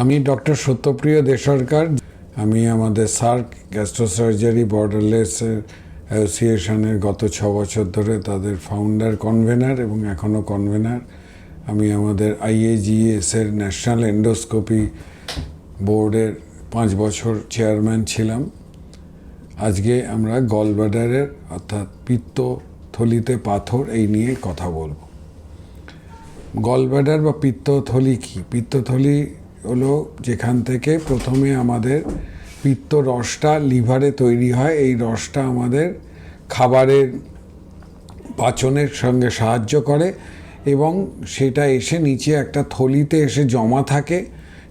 আমি ডক্টর সত্যপ্রিয় দেসরকার আমি আমাদের সার্ক গ্যাস্ট্রোসার্জারি বর্ডারলেসের অ্যাসোসিয়েশনের গত ছ বছর ধরে তাদের ফাউন্ডার, কনভেনার এবং এখনও কনভেনার। আমি আমাদের আইএজিএস এর ন্যাশনাল এন্ডোস্কোপি বোর্ডের পাঁচ বছর চেয়ারম্যান ছিলাম। আজকে আমরা গলব্লাডারের অর্থাৎ পিত্ত থলিতে পাথর এই নিয়ে কথা বলব। গলব্লাডার বা পিত্তথলি কি? পিত্তথলি হলো যেখান থেকে প্রথমে আমাদের পিত্ত রসটা লিভারে তৈরি হয়। এই রসটা আমাদের খাবারের পাচনের সঙ্গে সাহায্য করে এবং সেটা এসে নিচে একটা থলিতে এসে জমা থাকে।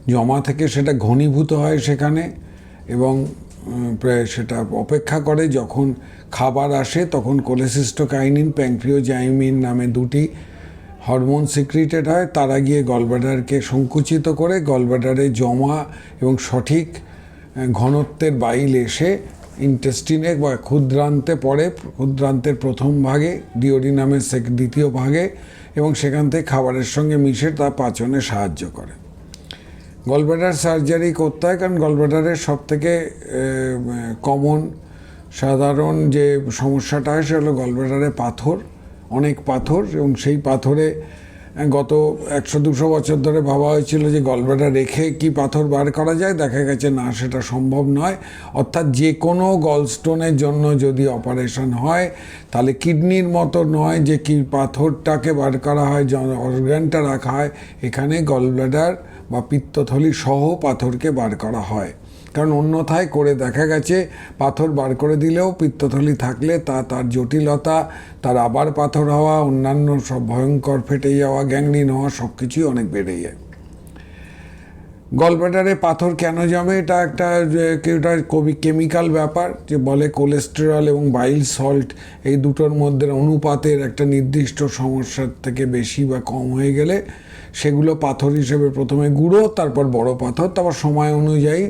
জমা থেকে সেটা ঘনীভূত হয় সেখানে এবং প্রায় সেটা অপেক্ষা করে। যখন খাবার আসে তখন কোলেসিস্টোকাইনিন প্যাংক্রিওজাইমিন নামে দুটি হরমোন সিক্রিটেড হয়, তারা গিয়ে গলব্লাডারকে সংকুচিত করে গলব্লাডারে জমা এবং সঠিক ঘনত্বের বাইল এসে ইন্টেস্টিনে বা ক্ষুদ্রান্তে পড়ে, ক্ষুদ্রান্তের প্রথম ভাগে ডিওডিনামের দ্বিতীয় ভাগে, এবং সেখান থেকে খাবারের সঙ্গে মিশে তা পাচনে সাহায্য করে। গলব্লাডার সার্জারি করতে হয়, কারণ গলব্লাডারের সব থেকে কমন সাধারণ যে সমস্যাটা হয়, সেটা হলো গলব্লাডারে পাথর। অনেক পাথর এবং সেই পাথরে গত একশো দুশো বছর ধরে ভাবা হয়েছিল যে গলব্লাডার রেখে কি পাথর বার করা যায়। দেখা গেছে, না, সেটা সম্ভব নয়। অর্থাৎ যে কোনো গলস্টোনের জন্য যদি অপারেশন হয়, তাহলে কিডনির মতো নয় যে কি পাথরটাকে বার করা হয় অর্গানটা রাখা হয়। এখানে গলব্লাডার বা পিত্তথলি সহ পাথরকে বার করা হয়। কারণ অন্যথায় করে দেখা গেছে, পাথর বার করে দিলেও পিত্তথলি থাকলে তা তার জটিলতা, তার আবার পাথর হওয়া, অন্যান্য সব ভয়ঙ্কর ফেটে যাওয়া গ্যাংরিন হওয়া সব কিছুই অনেক বেড়ে যায়। গলব্লাডারে পাথর কেন জমে এটা একটা একটা কবি কেমিক্যাল ব্যাপার, যে বলে কোলেস্টেরল এবং বাইল সল্ট, এই দুটোর মধ্যে অনুপাতের একটা নির্দিষ্ট সমস্যার থেকে বেশি বা কম হয়ে গেলে, সেগুলো পাথর হিসেবে প্রথমে গুঁড়ো, তারপর বড় পাথর, তারপর সময় অনুযায়ী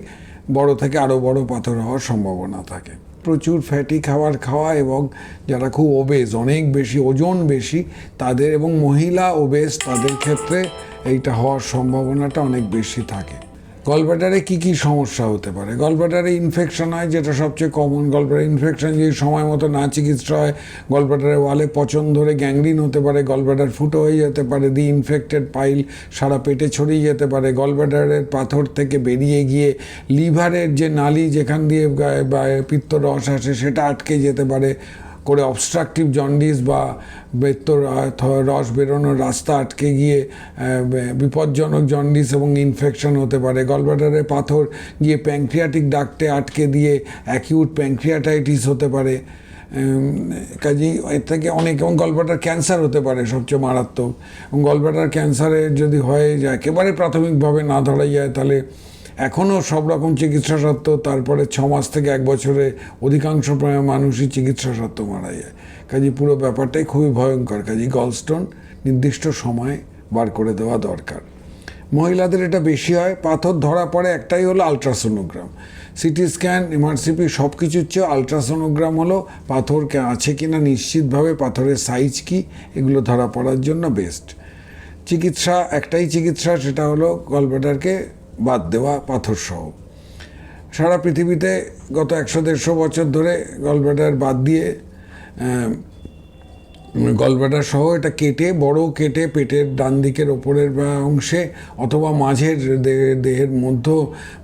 বড় থেকে আরও বড় পাথর হওয়ার সম্ভাবনা থাকে। প্রচুর ফ্যাটি খাবার খাওয়া এবং যারা খুব ওবেজ অনেক বেশি, ওজন বেশি, তাদের এবং মহিলা ওবেজ তাদের ক্ষেত্রে এইটা হওয়ার সম্ভাবনাটা অনেক বেশি থাকে। গলব্লাডারে কি কি সমস্যা হতে পারে? গলব্লাডারে ইনফেকশন হয়, যেটা সবচেয়ে কমন গলব্লাডার ইনফেকশন যদি সময় মতো না চিকিৎসা হয় গলব্লাডারের ওয়ালে পচন ধরে গ্যাংরিন হতে পারে গলব্লাডার ফুটো হয়ে যেতে পারে দি ইনফেক্টেড পাইল সারা পেটে ছড়িয়ে যেতে পারে গলব্লাডারের পাথর থেকে বেরিয়ে গিয়ে লিভারের যে নালি যেখান দিয়ে গা- বা পিত্ত রস আসে, সেটা আটকে যেতে পারে। করে অবস্ট্রাকটিভ জন্ডিস বা বেত্ত র- রস বেরোনোর রাস্তা আটকে গিয়ে বিপজ্জনক জন্ডিস এবং ইনফেকশন হতে পারে। গলব্লাডারে পাথর গিয়ে প্যাংক্রিয়াটিক ডাক্টে আটকে দিয়ে অ্যাকিউট প্যাংক্রিয়াটাইটিস হতে পারে। কাজেই এর থেকে অনেক, এবং গলব্লাডার ক্যান্সার হতে পারে সবচেয়ে মারাত্মক। এবং গলব্লাডার ক্যান্সারে যদি হয়ে যায়, একেবারে প্রাথমিকভাবে না ধরা যায়, তাহলে এখনও সব রকম চিকিৎসা সত্ত্বেও তারপরে ছ মাস থেকে এক বছরে অধিকাংশ প্রায় মানুষই চিকিৎসা সত্ত্বেও মারা যায়। কাজে পুরো ব্যাপারটাই খুবই ভয়ঙ্কর। কাজে গলস্টোন নির্দিষ্ট সময় বার করে দেওয়া দরকার। মহিলাদের এটা বেশি হয়, পাথর ধরা পড়ে একটাই হলো আলট্রাসোনোগ্রাম সিটি স্ক্যান এমআরসিপি সব কিছুর চেয়ে আলট্রাসোনোগ্রাম হলো পাথর কে- আছে কিনা, নিশ্চিতভাবে পাথরের সাইজ কি, এগুলো ধরা পড়ার জন্য বেস্ট চিকিৎসা, একটাই চিকিৎসা, সেটা হলো গলব্লাডারকে বাদ দেওয়া পাথর সহ সারা পৃথিবীতে গত একশো দেড়শো বছর ধরে গলব্লাডার বাদ দিয়ে আহ, গলব্লাডার সহ এটা কেটে বড় কেটে পেটের ডান দিকের ওপরের অংশে অথবা মাঝের দেহের মধ্য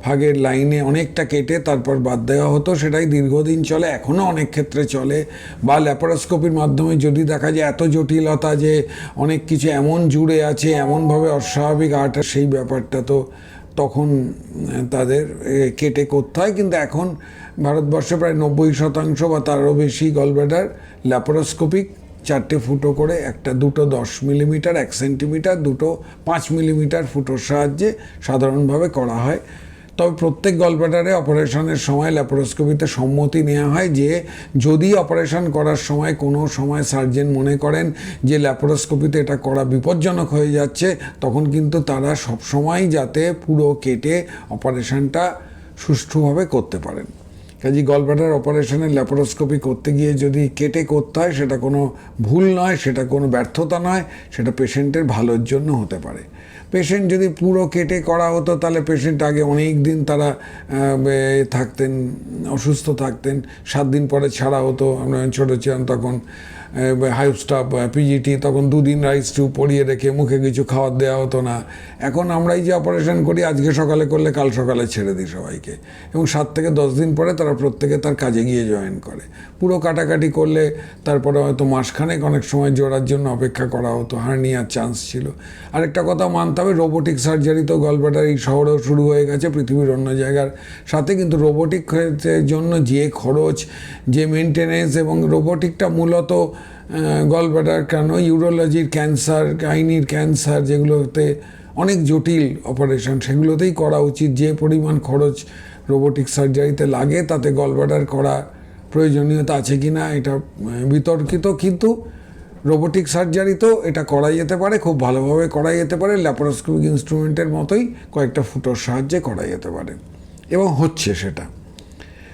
ভাগের লাইনে অনেকটা কেটে তারপর বাদ দেওয়া হতো। সেটাই দীর্ঘদিন চলে এখনও অনেক ক্ষেত্রে চলে। বা ল্যাপারোস্কোপির মাধ্যমে যদি দেখা যায় এত জটিলতা যে অনেক কিছু এমন জুড়ে আছে এমনভাবে অস্বাভাবিক আর্ট সেই ব্যাপারটা তো তখন তাদের কেটে করতে হয় কিন্তু এখন ভারতবর্ষে প্রায় নব্বই শতাংশ বা তারও বেশি গলব্লাডার ল্যাপারোস্কোপিক চারটে ফুটো করে, একটা দুটো দশ মিলিমিটার এক সেন্টিমিটার দুটো পাঁচ মিলিমিটার ফুটোর সাহায্যে সাধারণভাবে করা হয়। তবে প্রত্যেক গলব্লাডারে অপারেশনের সময় ল্যাপারোস্কোপিতে সম্মতি নেওয়া হয় যে, যদি অপারেশন করার সময় কোনো সময় সার্জেন মনে করেন যে ল্যাপারোস্কোপিতে এটা করা বিপজ্জনক হয়ে যাচ্ছে, তখন কিন্তু তারা সবসময় যাতে পুরো কেটে অপারেশনটা সুষ্ঠুভাবে করতে পারেন। কাজে গলব্লাডার অপারেশনের ল্যাপারোস্কোপি করতে গিয়ে যদি কেটে করতে হয়, সেটা কোনো ভুল নয়, সেটা কোনো ব্যর্থতা নয়, সেটা পেশেন্টের ভালোর জন্য হতে পারে। পেশেন্ট যদি পুরো কেটে করা হতো, তাহলে পেশেন্ট আগে অনেক দিন তারা থাকতেন, অসুস্থ থাকতেন। সাত দিন পরে ছাড়া হতো, আমরা ছোটো ছিলাম তখন হাই স্টাফ পিজিটি তখন দুদিন রাইস টু পরিয়ে রেখে মুখে কিছু খাওয়ার দেওয়া হতো না। এখন আমরাই যে অপারেশন করি, আজকে সকালে করলে কাল সকালে ছেড়ে দিই সবাইকে। এবং সাত থেকে দশ দিন পরে তারা প্রত্যেকে তার কাজে গিয়ে জয়েন করে। পুরো কাটাকাটি করলে তারপরে হয়তো মাসখানেক অনেক সময় জোড়ার জন্য অপেক্ষা করা হতো হার্নিয়ার চান্স ছিল। আরেকটা কথা মানতে হবে রোবোটিক সার্জারি তো গলব্লাডার এই শহরেও শুরু হয়ে গেছে, পৃথিবীর অন্য জায়গার সাথে। কিন্তু রোবোটিক জন্য যে খরচ, যে মেনটেনেন্স এবং রোবোটিকটা মূলত গলব্লাডার কেন ইউরোলজির ক্যান্সার গাইনির ক্যান্সার যেগুলোতে অনেক জটিল অপারেশন সেগুলোতেই করা উচিত। যে পরিমাণ খরচ রোবোটিক সার্জারিতে লাগে, তাতে গলব্লাডার করা প্রয়োজনীয়তা আছে কি না এটা বিতর্কিত। কিন্তু রোবোটিক সার্জারিতেও এটা করা যেতে পারে, খুব ভালোভাবে করা যেতে পারে ল্যাপারোস্কোপিক ইনস্ট্রুমেন্টের মতোই কয়েকটা ফুটোর সাহায্যে করা যেতে পারে। এবং হচ্ছে সেটা।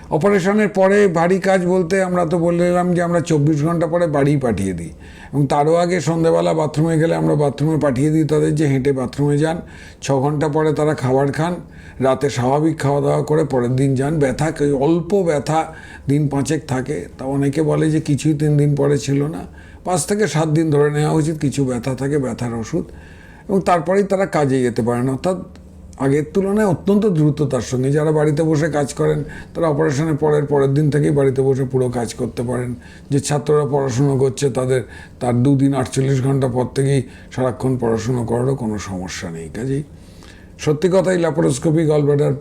অপারেশনের পরে ভারী কাজ বলতে আমরা তো বলে দিলাম যে আমরা চব্বিশ ঘণ্টা পরে বাড়ি পাঠিয়ে দিই। এবং তারও আগে সন্ধ্যেবেলা বাথরুমে গেলে আমরা বাথরুমে পাঠিয়ে দিই তাদের যে হেঁটে বাথরুমে যান, ছ ঘণ্টা পরে তারা খাবার খান, রাতে স্বাভাবিক খাওয়া দাওয়া করে পরের দিন যান। ব্যথা, অল্প ব্যথা দিন পাঁচেক থাকে। তা অনেকে বলে যে কিছুই তিন দিন পরে ছিল না। পাঁচ থেকে সাত দিন ধরে নেওয়া উচিত, কিছু ব্যথা থাকে, ব্যথার ওষুধ, এবং তারপরেই তারা কাজে যেতে পারেন। অর্থাৎ আগের তুলনায় অত্যন্ত দ্রুততার সঙ্গে যারা বাড়িতে বসে কাজ করেন, তারা অপারেশনের পরের পরের দিন থেকেই বাড়িতে বসে পুরো কাজ করতে পারেন। যে ছাত্ররা পড়াশুনো করছে, তাদের, তার দুদিন আটচল্লিশ ঘণ্টা পর থেকেই সারাক্ষণ পড়াশুনো করারও কোনো সমস্যা নেই। কাজেই সত্যি কথাই ল্যাপারোস্কোপি গলব্লাডার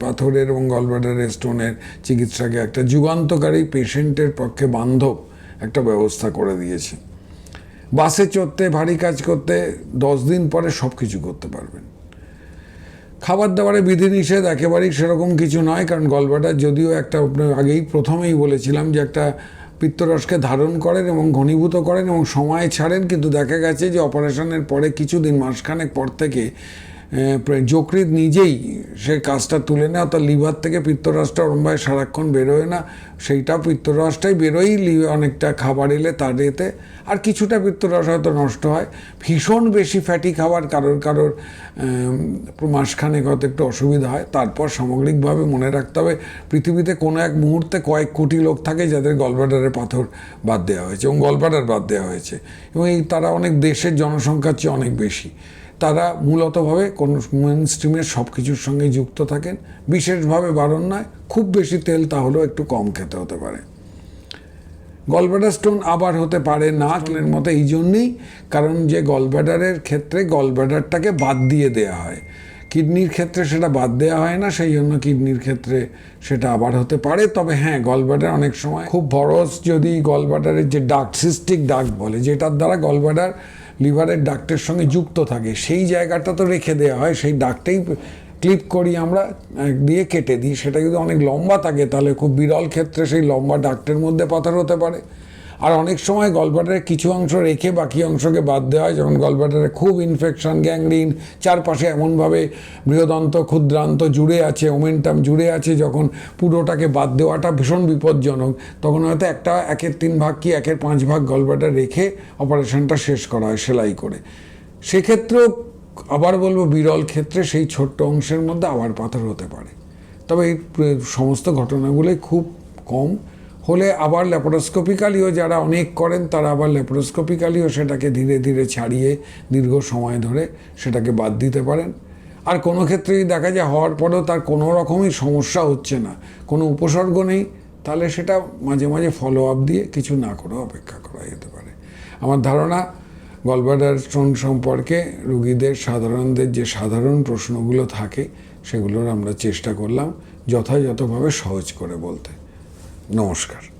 পাথরের এবং গলব্লাডার স্টোনের চিকিৎসাকে একটা যুগান্তকারী পেশেন্টের পক্ষে বান্ধব। একটা ব্যবস্থা করে দিয়েছে। বাসে চড়তে, ভারী কাজ করতে, দশ দিন পরে সব কিছু করতে পারবেন। খাবার দাবারে বিধিনিষেধ একেবারেই সেরকম কিছু নয়, কারণ গলব্লাডার যদিও একটা আগেই প্রথমেই বলেছিলাম যে একটা পিত্তরসকে ধারণ করেন এবং ঘনীভূত করেন এবং সময় ছাড়েন, কিন্তু দেখা গেছে যে অপারেশনের পরে কিছুদিন, মাসখানেক পর থেকে যকৃৎ নিজেই সে কাজটা তুলে নেয়, অর্থাৎ লিভার থেকে পিত্তরসটা ওরমভাবে সারাক্ষণ বেরোয় না, সেইটা পিত্তরসটাই বেরোই অনেকটা খাবার এলে তার এতে, আর কিছুটা পিত্তরস হয়তো নষ্ট হয়। ভীষণ বেশি ফ্যাটি খাবার কারোর কারোর মাসখানেক হয়তো একটু অসুবিধা হয়, তারপর সামগ্রিকভাবে মনে রাখতে হবে, পৃথিবীতে কোনো এক মুহূর্তে কয়েক কোটি লোক থাকে যাদের গলব্লাডারের পাথর বাদ দেওয়া হয়েছে এবং গলব্লাডার বাদ দেওয়া হয়েছে, এবং এই তারা অনেক দেশের জনসংখ্যার চেয়ে অনেক বেশি। তারা মূলতভাবে কোনো মেন স্ট্রিমের সব কিছুর সঙ্গে যুক্ত থাকেন। বিশেষভাবে বারণ নয় খুব বেশি তেল তাহলেও একটু কম খেতে হতে পারে। গলব্লাডার স্টোন আবার হতে পারে না এর মতো এই জন্যেই, কারণ যে গলব্লাডারের ক্ষেত্রে গলব্লাডারটাকে বাদ দিয়ে দেয়া হয়। কিডনির ক্ষেত্রে সেটা বাদ দেওয়া হয় না, সেই জন্য কিডনির ক্ষেত্রে সেটা আবার হতে পারে। তবে হ্যাঁ গলব্লাডার অনেক সময় খুব বরস যদি গলব্লাডারের যে ডাক সিস্টিক ডাক বলে, যেটার দ্বারা গলব্লাডার লিভারের ডাক্টের সঙ্গে যুক্ত থাকে। সেই জায়গাটা তো রেখে দেওয়া হয়, সেই ডাক্টেই ক্লিপ করি আমরা দিয়ে কেটে দিই। সেটা যদি অনেক লম্বা থাকে, তাহলে খুব বিরল ক্ষেত্রে সেই লম্বা ডাক্টের মধ্যে পাথর হতে পারে। আর অনেক সময় গলব্লাডারের কিছু অংশ রেখে বাকি অংশকে বাদ দেওয়া হয়। যেমন গলব্লাডারে খুব ইনফেকশন গ্যাংরিন চারপাশে এমনভাবে বৃহদন্ত, ক্ষুদ্রান্ত জুড়ে আছে ওমেন্টাম জুড়ে আছে, যখন পুরোটাকে বাদ দেওয়াটা ভীষণ বিপজ্জনক, তখন হয়তো একটা, একের তিন ভাগ কি একের পাঁচ ভাগ গলব্লাডার রেখে অপারেশনটা শেষ করা হয় সেলাই করে। সেক্ষেত্রেও আবার বলব বিরল ক্ষেত্রে সেই ছোট্ট অংশের মধ্যে আবার পাথর হতে পারে। তবে এই সমস্ত ঘটনাগুলোই খুব কম। হলে আবার ল্যাপারোস্কোপিক্যালিও যারা অনেক করেন, তারা আবার ল্যাপারোস্কোপিক্যালিও সেটাকে ধীরে ধীরে ছাড়িয়ে দীর্ঘ সময় ধরে সেটাকে বাদ দিতে পারেন। আর কোনো ক্ষেত্রেই দেখা যায় হওয়ার পরেও তার কোনো রকমই সমস্যা হচ্ছে না। কোনো উপসর্গ নেই, তাহলে সেটা মাঝে মাঝে ফলো আপ দিয়ে কিছু না করেও অপেক্ষা করা যেতে পারে। আমার ধারণা গলব্লাডার স্টোন সম্পর্কে রুগীদের, সাধারণদের যে সাধারণ প্রশ্নগুলো থাকে, সেগুলোর আমরা চেষ্টা করলাম যথাযথভাবে সহজ করে বলতে। নমস্কার।